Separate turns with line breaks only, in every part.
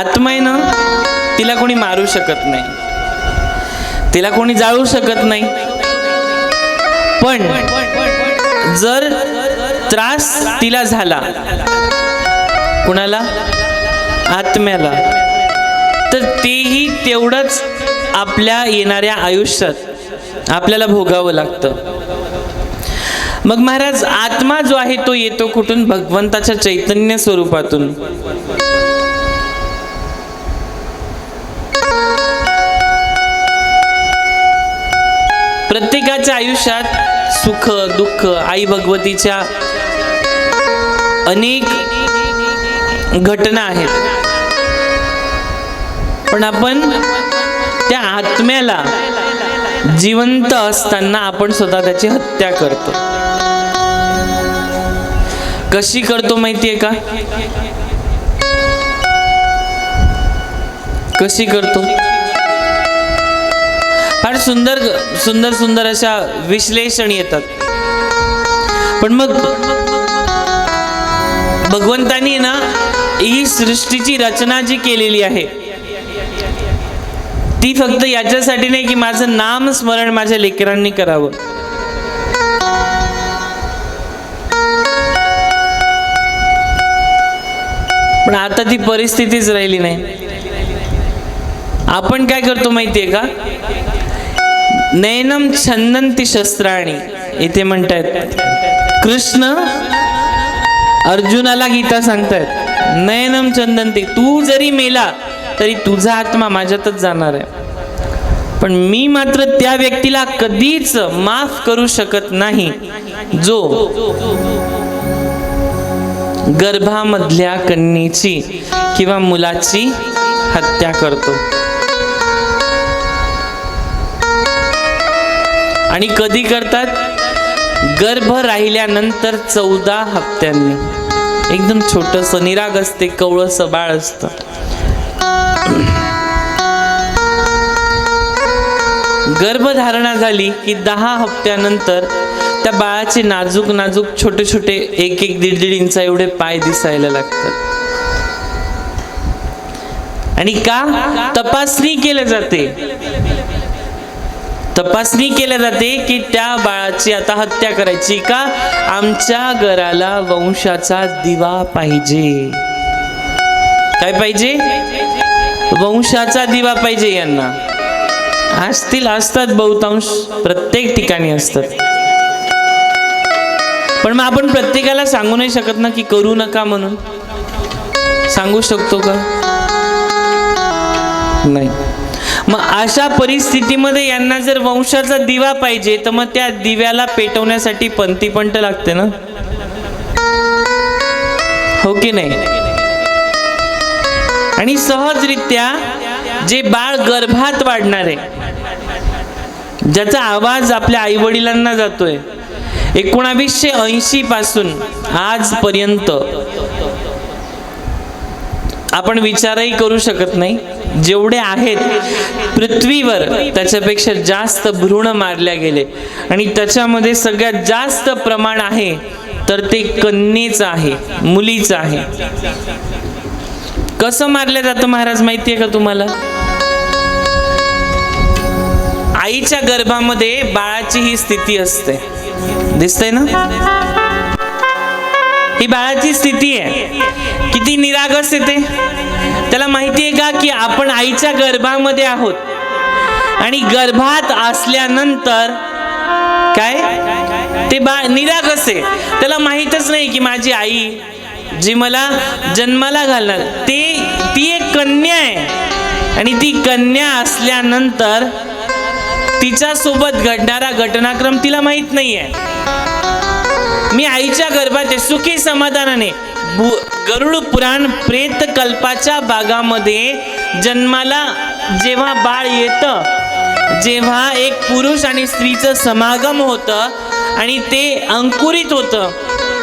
आत्मा आहे ना तिला कोणी मारू शकत नाही. तिला कोणी जाळू शकत नाही. पण जर त्रास तिला झाला कुणाला? आत्म्याला. तर तेही तेवढंच आपल्या येणाऱ्या आयुष्यात आपल्याला भोगावं लागतं. मग महाराज आत्मा जो आहे तो येतो कुठून? भगवंताच्या चैतन्य स्वरूपातून. प्रत्येकाच्या आयुष्यात सुख दुःख आई भगवतीच्या अनेक घटना आहेत. पण आपण त्या आत्म्याला जिवंत असताना आपण स्वतः त्याची हत्या करतो. कशी करतो माहितीये का? कशी करतो? फार सुंदर सुंदर सुंदर अशा विश्लेषण येतात. पण मग भगवंतानी ना ही सृष्टीची रचना जी केलेली आहे ती फक्त याच्यासाठी नाही की माझं नाम स्मरण माझ्या लेकरांनी करावं. पण आता ती परिस्थितीच राहिली नाही. आपण काय करतो माहितीये का? नयनम छंदंती शस्त्राणी इथे म्हणतायत. कृष्ण अर्जुनाला गीता सांगतायत. नयनम चंदंती तू जरी मेला तरी तुझा आत्मा माझ्यातच जाणार आहे. पण मी मात्र त्या व्यक्तीला कधीच माफ करू शकत नाही जो गर्भामधल्या कन्येची किंवा मुलाची हत्या करतो. आणि कधी करतात? गर्भ राहिल्यानंतर चौदा हप्त्यांनी. एकदम छोटस निराग असते कवळस बाळ असतं. गर्भधारणा झाली की दहा हप्त्यानंतर त्या बाळाचे नाजूक नाजूक छोटे छोटे एक एक दीड दीड इंचा एवढे पाय दिसायला लागतात. आणि का? तपासणी केली जाते. तपासणी केल्या जाते की त्या बाळाची आता हत्या करायची का? आमच्या घराला वंशाचा दिवा पाहिजे. काय पाहिजे? वंशाचा दिवा पाहिजे यांना. असतील असतात बहुतांश. प्रत्येक ठिकाणी असतात. पण मग आपण प्रत्येकाला सांगू नाही शकत ना की करू नका म्हणून? सांगू शकतो का? नाही. मग अशा परिस्थितीमध्ये यांना जर वंशाचा दिवा पाहिजे तर मग त्या दिव्याला पेटवण्यासाठी पंथी पंट लागते ना? हो की नाही? आणि सहजरित्या जे बाळ गर्भात वाढणार आहे ज्याचा आवाज आपल्या आई वडिलांना जातोय एकोणावीसशे ऐंशी पासून आजपर्यंत आपण विचारही करू शकत नाही. जेवढे आहेत पृथ्वीवर त्याच्यापेक्षा जास्त भ्रूण मारल्या गेले. आणि त्याच्यामध्ये सगळ्यात जास्त प्रमाण आहे तर ते कन्येचं आहे मुलीचं आहे. कसं मारलं जातं महाराज माहितीये का तुम्हाला? आईच्या गर्भामध्ये बाळाची ही स्थिती असते. दिसतंय ना? ही बाळाची स्थिती आहे. किती निरागस आहे ते. त्याला माहिती आहे का की आपण आईच्या गर्भामध्ये आहोत. आणि गर्भात असल्यानंतर काय? ते बाळ निरागस आहे. त्याला माहीतच नाही की माझी आई जी मला जन्माला घालणार ते ती एक कन्या आहे. आणि ती कन्या असल्यानंतर तिच्यासोबत घडणारा घटनाक्रम तिला माहीत नाही आहे मी आईच्या गर्भात आहे. सुखी समाधानाने. गरुड पुराण प्रेत कल्पाच्या भागामध्ये जन्माला जेव्हा बाळ येतं जेव्हा एक पुरुष आणि स्त्रीचं समागम होतं आणि ते अंकुरित होतं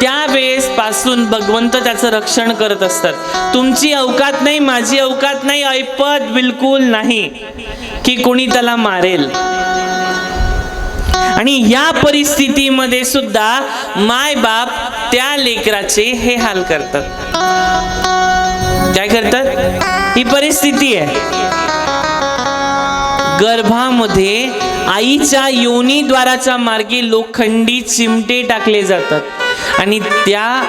त्यावेळेस पासून भगवंत त्याचं रक्षण करत असतात. तुमची अवकात नाही माझी अवकात नाही ऐपत बिलकुल नाही की कोणी त्याला मारेल. आणि या परिस्थितीमध्ये सुद्धा माय बाप त्या लेकराचे हे हाल करतात. काय करतात? ही परिस्थिती आहे. गर्भामध्ये आईच्या योनीद्वाराच्या मार्गे लोखंडी चिमटे टाकले जातात. आणि त्या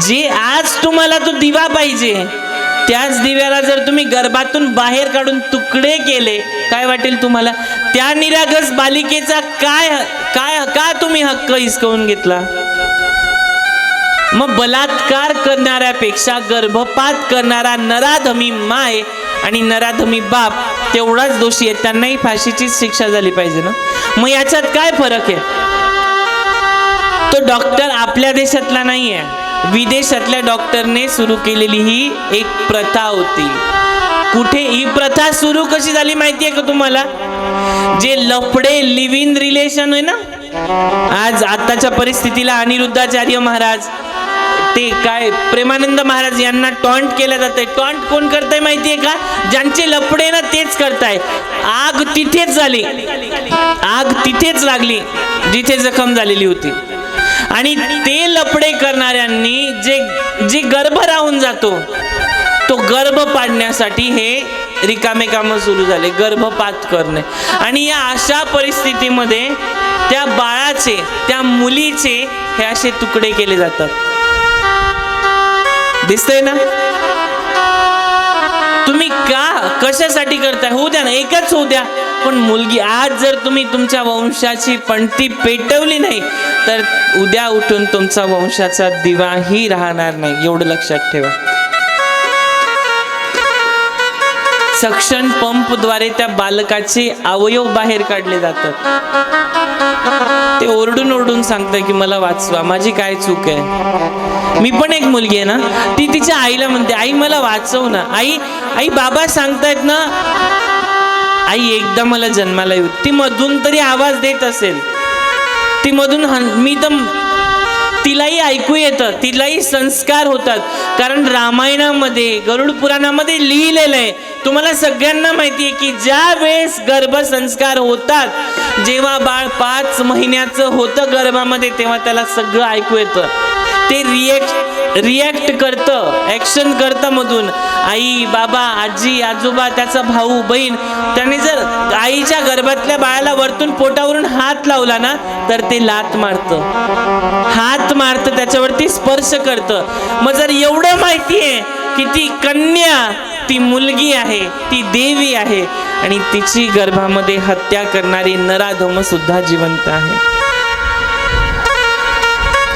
जे आज तुम्हाला तो दिवा पाहिजे त्याच दिव्याला जर तुम्ही गर्भातून बाहेर काढून तुकडे केले काय वाटेल तुम्हाला? त्या निरागस बालिकेचा काय काय का तुम्ही हक्क हिसकवून घेतला? मग बलात्कार करणाऱ्यापेक्षा गर्भपात करणारा नराधमी माय आणि नराधमी बाप तेवढाच दोषी आहे त्यांनाही फाशीचीच शिक्षा झाली पाहिजे ना? मग याच्यात काय फरक आहे? तो डॉक्टर आपल्या देशातला नाही आहे विदेशातल्या डॉक्टरने सुरू केलेली ही एक प्रथा होती. कुठे? ही प्रथा सुरू कशी झाली माहिती आहे का तुम्हाला? जे लफडे लिव्ह इन रिलेशन आहे ना? आज आताच्या परिस्थितीला अनिरुद्धाचार्य महाराज ते काय प्रेमानंद महाराज यांना टॉन्ट केलं जातंय. टॉन्ट कोण करताय माहितीये का? ज्यांचे लपडे ना तेच करताय. आग तिथेच झाली. आग तिथेच लागली जिथे जखम झालेली होती. आणि ते लपडे करणाऱ्यांनी जे जे गर्भ राहून जातो तो गर्भ पाडण्यासाठी हे रिकामे कामं सुरू झाले गर्भपात करणे. आणि या अशा परिस्थितीमध्ये त्या बाळाचे त्या मुलीचे हे असे तुकडे केले जातात. दिसतंय ना? तुम्ही का कशासाठी करताय? होऊ द्या ना एकच होऊ द्या. पण मुलगी आज जर तुम्ही तुमच्या वंशाची पणती पेटवली नाही तर उद्या उठून तुमचा वंशाचा दिवाही राहणार नाही एवढं लक्षात ठेवा. सक्शन पंपद्वारे त्या बालकाचे अवयव बाहेर काढले जातात. ते ओरडून ओरडून सांगतंय की मला वाचवा माझी काय चूक आहे? मी पण एक मुलगी आहे ना ती तिच्या आईला म्हणते आई मला वाचव ना. आई आई बाबा सांगतायत ना आई एकदा मला जन्माला येऊ ती मधून तरी आवाज देत असेल. ती मधून मी तर तिलाही ऐकू येतं तिलाही संस्कार होतात. कारण रामायणामध्ये गरुड पुराणामध्ये लिहिलेलं आहे तुम्हाला सगळ्यांना माहिती आहे की ज्या वेळेस गर्भसंस्कार होतात जेव्हा बाळ पाच महिन्याचं होतं गर्भामध्ये तेव्हा त्याला सगळं ऐकू येतं. ते रिएक्ट रिॲक्ट करतं ॲक्शन करतं मधून. आई बाबा आजी आजोबा त्याचा भाऊ बहीण त्याने जर आईच्या गर्भातल्या बाळाला वरतून पोटावरून हात लावला ना तर ते लात मारतं. हात मारतं त्याच्यावरती स्पर्श करतं. मग जर एवढं माहिती आहे की ती कन्या ती मुलगी आहे ती देवी आहे आणि तिची गर्भामध्ये हत्या करणारी नराधम सुद्धा जिवंत आहे.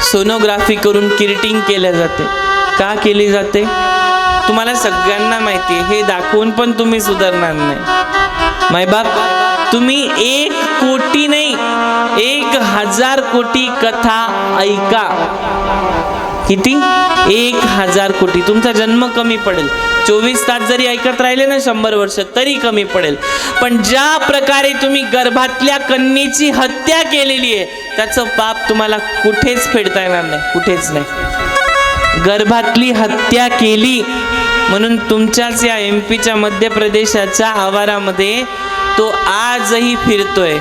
सोनोग्राफी करून किरटिंग केल्या जाते. का केली जाते? तुम्हाला सगळ्यांना माहिती आहे. हे दाखवून पण तुम्ही सुधारणार नाही. मायबाप तुम्ही एक कोटी नाही एक हजार कोटी कथा ऐका. किती? एक हजार कोटी. तुमचा जन्म कमी पडेल. चोवीस तास जरी ऐकत राहिले ना शंभर वर्ष तरी कमी पडेल. पण ज्या प्रकारे तुम्ही गर्भातल्या कन्येची हत्या केलेली आहे त्याचं पाप तुम्हाला कुठेच फेडता येणार नाही. कुठेच नाही. गर्भातली हत्या केली म्हणून तुमच्याच या एम पीच्या मध्य प्रदेशाच्या आवारामध्ये तो आजही फिरतोय.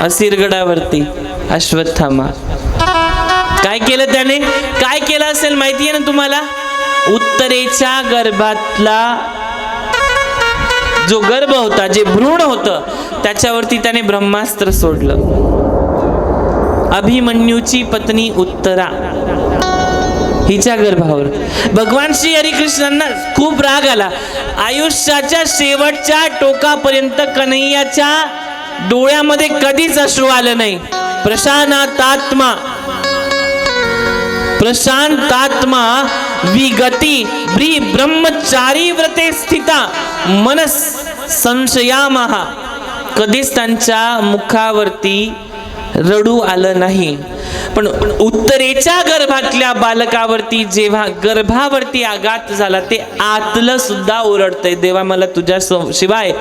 असिरगडावरती. अश्वत्थामा. काय केलं त्याने? काय केलं असेल माहिती आहे ना तुम्हाला? उत्तरेच्या गर्भातला जो गर्भ होता जे भ्रूण होतं त्याच्यावरती त्याने ब्रह्मास्त्र सोडलं. अभिमन्यूची पत्नी उत्तरा हिच्या गर्भावर. भगवान श्री हरिकृष्णांना खूप राग आला. आयुष्याच्या शेवटच्या टोकापर्यंत कन्हैयाच्या डोळ्यामध्ये कधीच अश्रू आलं नाही. प्रशानातात्मा. प्रशांतात्मा विगती ब्री ब्रह्मचारी व्रते स्थिता मनस संशयामहा कधीच त्यांच्या मुखावरती रडू आलं नाही. पण उत्तरेच्या गर्भातल्या बालकावरती जेव्हा गर्भावरती आघात झाला ते आतलं सुद्धा ओरडतंय देवा मला तुझ्या शिवाय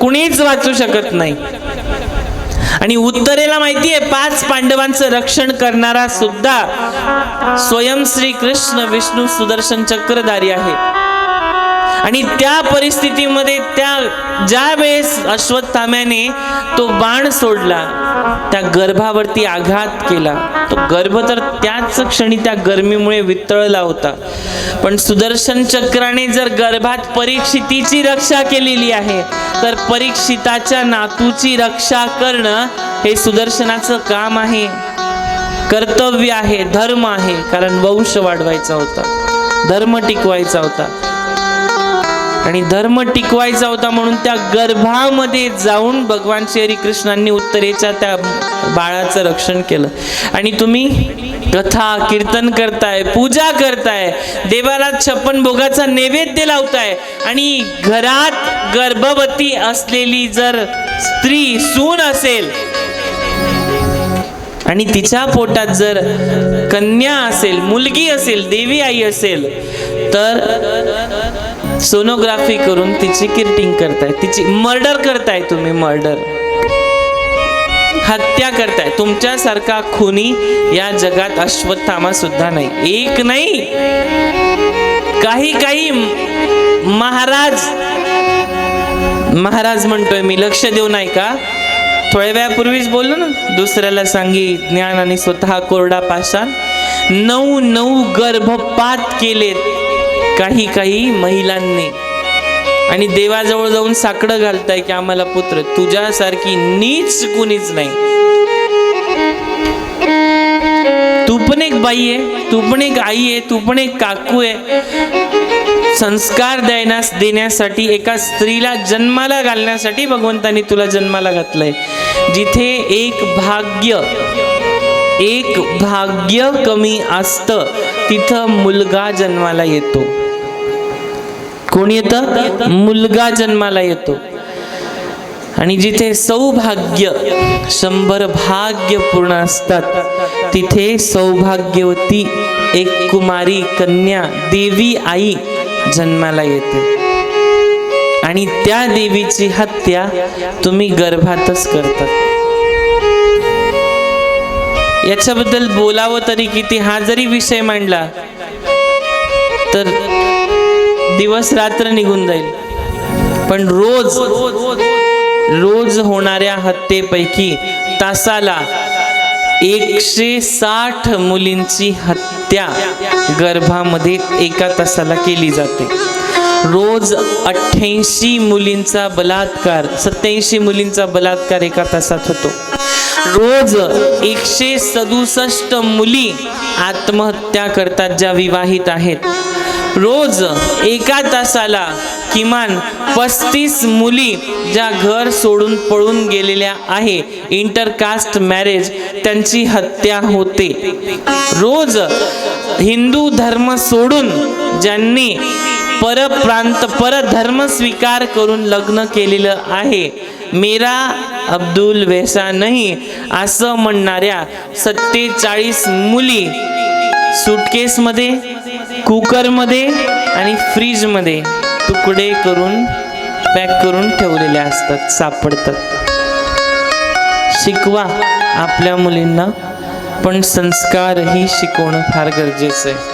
कुणीच वाचू शकत नाही. आणि उत्तरेला माहिती आहे पाच पांडवांचं रक्षण करणारा सुद्धा स्वयं श्री कृष्ण विष्णू सुदर्शन चक्रधारी आहे. आणि त्या परिस्थितीमध्ये त्या ज्या वेळेस अश्वत्थाम्याने तो बाण सोडला त्या गर्भावरती आघात केला. तो गर्भ तर त्याच क्षणी त्या गर्मीमुळे वितळला होता. पण सुदर्शन चक्राने जर गर्भात परीक्षितीची रक्षा केलेली आहे तर परीक्षिताच्या नातूची रक्षा करणं हे सुदर्शनाचं काम आहे. कर्तव्य आहे धर्म आहे कारण वंश वाढवायचा होता. धर्म टिकवायचा होता. आणि धर्म टिकवायचा होता म्हणून त्या गर्भामध्ये जाऊन भगवान श्री कृष्णांनी उत्तरेच्या त्या बाळाचं रक्षण केलं. आणि तुम्ही कथा कीर्तन करताय पूजा करताय देवाला छप्पन भोगाचा नैवेद्य लावताय आणि घरात गर्भवती असलेली जर स्त्री सून असेल आणि तिच्या पोटात जर कन्या असेल मुलगी असेल देवी आई असेल तर सोनोग्राफी करून तिची किरटिंग करताय तिची मर्डर करताय तुम्ही मर्डर. हत्या करताय. तुमच्यासारखा खुनी या जगात अश्वत्थामा सुद्धा नाही. एक नाही. काही काही महाराज महाराज म्हणतोय मी लक्ष देऊ नाही का थोड्या वेळापूर्वीच बोललो ना दुसऱ्याला सांगी ज्ञान आणि स्वतः कोरडा पाषाण. नऊ नऊ गर्भपात केलेत. काही काही महिलांनी. आणि देवाजवळ जाऊन साकडं घालताय की आम्हाला पुत्र तुझ्यासारखी नीच कुणीच नाही. तू पण एक बाई आहे तू पण एक आई आहे तू पण एक काकू आहे. संस्कार देण्यास देण्यासाठी एका स्त्रीला जन्माला घालण्यासाठी भगवंतानी तुला जन्माला घातलंय. जिथे एक भाग्य एक भाग्य कमी असतं तिथं मुलगा जन्माला येतो. कोण येतं? मुलगा जन्माला येतो. आणि जिथे सौभाग्य शंभर भाग्य पूर्ण असतात तिथे सौभाग्यवती एक कुमारी कन्या देवी आई जन्माला येते. आणि त्या देवीची हत्या तुम्ही गर्भातच करतात. याच्याबद्दल बोलावं तरी किती? हा जरी विषय मांडला तर दिवस रात्र निघून जाईल. पण रोज रोज होणाऱ्या हत्येपैकी तासाला एकशे साठ मुलींची हत्या गर्भामध्ये एका तासाला केली जाते. रोज अठ्ठ्याऐंशी मुलींचा बलात्कार सत्याऐंशी मुलींचा बलात्कार एका तासात होतो. रोज एकशे सदुसष्ट मुली आत्महत्या करतात ज्या विवाहित आहेत. रोज एका तासाला किमान पस्तीस मुली ज्या घर सोडून पळून गेलेल्या आहे. इंटरकास्ट मॅरेज त्यांची हत्या होते. रोज हिंदू धर्म सोडून ज्यांनी परप्रांत परधर्म स्वीकार करून लग्न केलेलं आहे. मेरा अब्दुल वेसा नाही असं म्हणणाऱ्या सत्तेचाळीस मुली सुटकेसमध्ये कुकरमध्ये आणि फ्रीजमध्ये तुकडे करून पॅक करून ठेवलेल्या असतात सापडतात. शिकवा आपल्या मुलींना पण संस्कारही शिकवणं फार गरजेचं आहे.